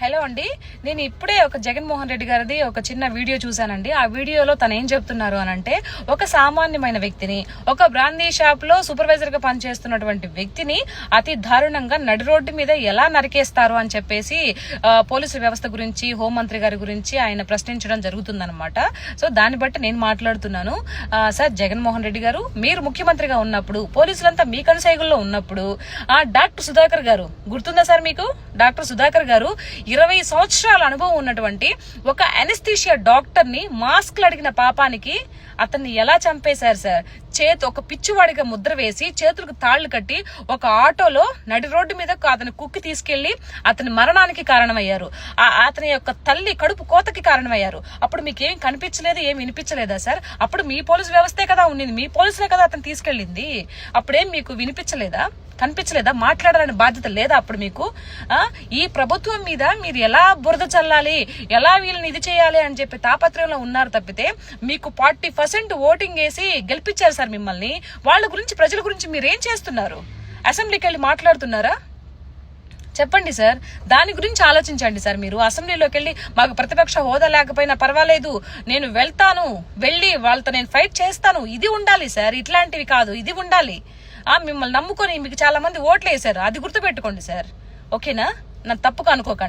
Hello అండి. నేను ఇప్పుడే ఒక జగన్మోహన్ రెడ్డి గారిది ఒక చిన్న వీడియో చూశానండి. ఆ వీడియోలో తను ఏం చెప్తున్నారు అని అంటే ఒక సామాన్యమైన వ్యక్తిని ఒక బ్రాందీ షాప్లో సూపర్వైజర్గా పనిచేస్తున్నటువంటి వ్యక్తిని అతి దారుణంగా నడి రోడ్డు మీద ఎలా నరికేస్తారు అని చెప్పేసి పోలీసు వ్యవస్థ గురించి హోంమంత్రి గారి గురించి ఆయన ప్రశ్నించడం జరుగుతుందనమాట సో దాన్ని బట్టి నేను మాట్లాడుతున్నాను. సార్ జగన్మోహన్ రెడ్డి గారు మీరు ముఖ్యమంత్రిగా ఉన్నప్పుడు పోలీసులంతా మీ కనుసైగుల్లో ఉన్నప్పుడు ఆ డాక్టర్ సుధాకర్ గారు గుర్తుందా సార్ మీకు? డాక్టర్ సుధాకర్ గారు ఇరవై సంవత్సరాల అనుభవం ఉన్నటువంటి ఒక అనస్థీషియా డాక్టర్ని మాస్క్లు అడిగిన పాపానికి అతన్ని ఎలా చంపేశారు సార్ చేతి ఒక పిచ్చివాడిగా ముద్ర వేసి చేతులకు తాళ్ళు కట్టి ఒక ఆటోలో నడి రోడ్డు మీద అతని కుక్కి తీసుకెళ్ళి అతని మరణానికి కారణమయ్యారు. ఆ అతని యొక్క తల్లి కడుపు కోతకి కారణమయ్యారు. అప్పుడు మీకేం కనిపించలేదు ఏం వినిపించలేదా సార్ అప్పుడు మీ పోలీసు వ్యవస్థే కదా ఉండింది మీ పోలీసులే కదా అతను తీసుకెళ్ళింది. అప్పుడేం మీకు వినిపించలేదా? కనిపించలేదా? మాట్లాడాలని బాధ్యత లేదా అప్పుడు మీకు? ఈ ప్రభుత్వం మీద మీరు ఎలా బురద చల్లాలి? ఎలా వీళ్ళని ఇది చేయాలి అని చెప్పి తాపత్రయంలో ఉన్నారు తప్పితే మీకు ఫార్టీ పర్సెంట్ ఓటింగ్ వేసి గెలిపించారు సార్ మిమ్మల్ని. వాళ్ళ గురించి ప్రజల గురించి మీరు ఏం చేస్తున్నారు? అసెంబ్లీకి వెళ్ళి మాట్లాడుతున్నారా? చెప్పండి సార్. దాని గురించి ఆలోచించండి సార్ మీరు. అసెంబ్లీలోకి వెళ్ళి మాకు ప్రతిపక్ష హోదా లేకపోయినా పర్వాలేదు. నేను వెళ్తాను. వెళ్ళి వాళ్ళతో నేను ఫైట్ చేస్తాను. ఇది ఉండాలి సార్. ఇట్లాంటివి కాదు. ఇది ఉండాలి. ఆ మిమ్మల్ని నమ్ముకొని మీకు చాలా మంది ఓట్లు వేశారు. అది గుర్తుపెట్టుకోండి సార్. ఓకేనా? నన్ను తప్పుగా అనుకోకండి.